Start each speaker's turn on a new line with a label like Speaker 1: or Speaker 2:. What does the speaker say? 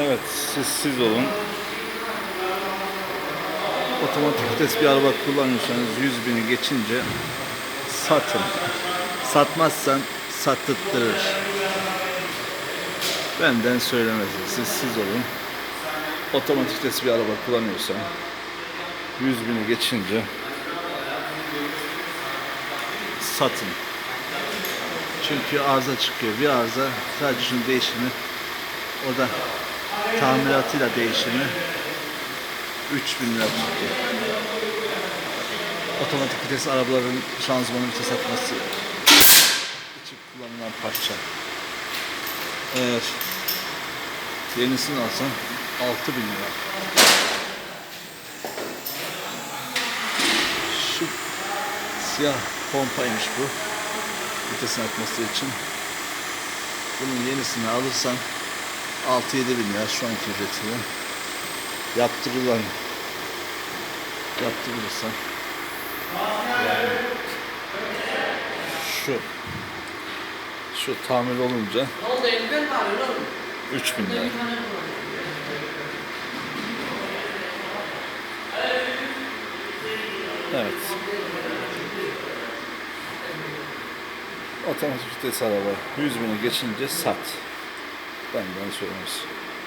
Speaker 1: Evet, siz siz olun. Otomatik vites bir araba kullanıyorsanız 100 bini geçince satın. Satmazsan sattırtırır. Benden söylemesi. Siz siz olun. Otomatik vites bir araba kullanıyorsan 100 bini geçince satın. Çünkü arıza çıkıyor. Bir arıza sadece şunun değişimi o da tamiratıyla değişimi 3000 lira tutuyor. Otomatik vites arabaların şanzımanı vites atması için kullanılan parça. Eğer yenisini alsan 6000 lira. Şu siyah pompaymış bu. Vitesin atması için. Bunun yenisini alırsan 6-7 bin lira şu anki ücretiyle yaptırılan yaptırılırsa yani şu şu tamir olunca
Speaker 2: Ne oldu elden mi arıyor oğlum?
Speaker 1: 3000 lira. Evet. Otomatik vites araba 100 bini geçince sat. And once.